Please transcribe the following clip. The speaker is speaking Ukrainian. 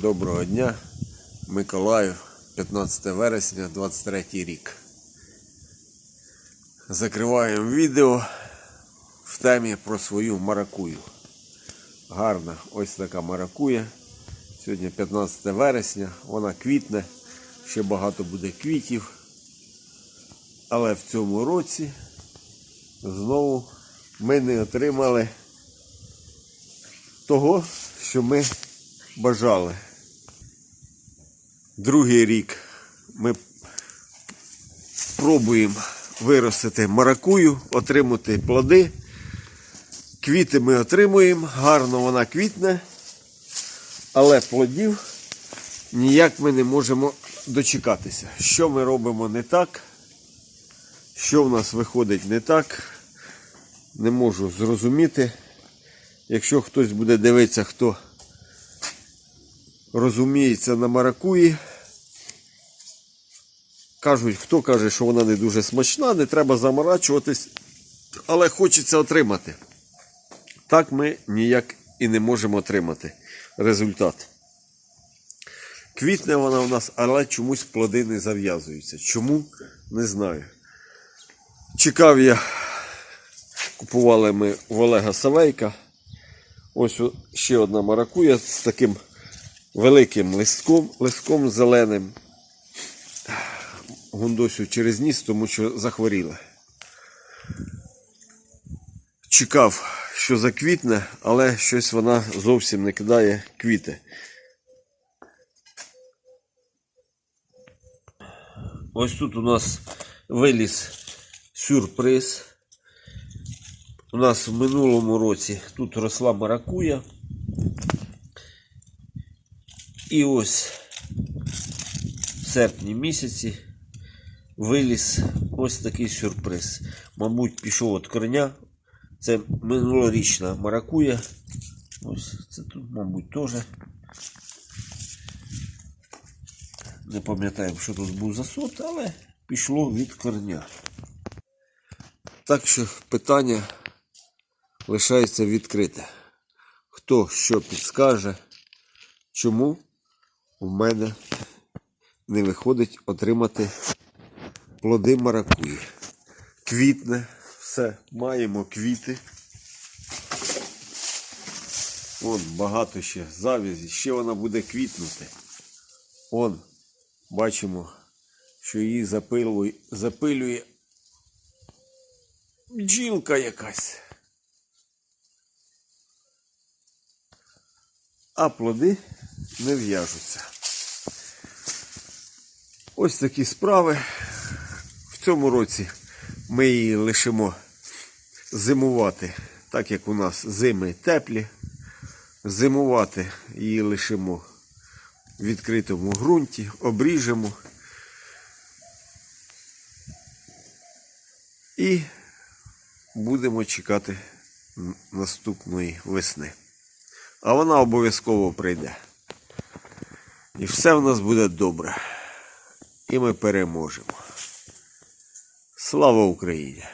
Доброго дня, Миколаїв, 15 вересня, 23 рік. Закриваємо відео в темі про свою маракую. Гарна ось така маракуя. Сьогодні 15 вересня, вона квітне, ще багато буде квітів. Але в цьому році знову ми не отримали того, що ми бажали. Другий рік ми пробуємо виростити маракую, отримати плоди. Квіти ми отримуємо, гарно вона квітне, але плодів ніяк ми не можемо дочекатися. Що ми робимо не так, що в нас виходить не так, не можу зрозуміти. Якщо хтось буде дивитися, хто розуміється на маракуї, кажуть, хто каже, що вона не дуже смачна, не треба заморачуватись, але хочеться отримати. Так ми ніяк і не можемо отримати результат. Квітне вона у нас, але чомусь плоди не зав'язуються. Чому? Не знаю. Чекав я, купували ми в Олега Савейка. Ось ще одна маракуя з таким великим листком, листком зеленим. Гундосю через ніс, тому що захворіла. Чекав, що заквітне, але щось вона зовсім не кидає квіти. Ось тут у нас виліз сюрприз. У нас в минулому році тут росла маракуя. І ось в серпні місяці виліз ось такий сюрприз. Мабуть, пішов від кореня. Це минулорічна маракуя. Ось це тут, мабуть, теж. Не пам'ятаємо, що тут був за але пішло від корня. Так що питання лишається відкрите. Хто що підскаже, чому в мене не виходить отримати плоди маракуї. Квітне, все, маємо квіти. Вон багато ще завязі, ще вона буде квітнути. Он, бачимо, що її запилує, запилює бджілка якась. А плоди не в'яжуться. Ось такі справи. Цьому році ми її лишимо зимувати, так як у нас зими теплі. Зимувати її лишимо в відкритому ґрунті, обріжемо. І будемо чекати наступної весни. А вона обов'язково прийде. І все в нас буде добре. І ми переможемо. Слава Україні!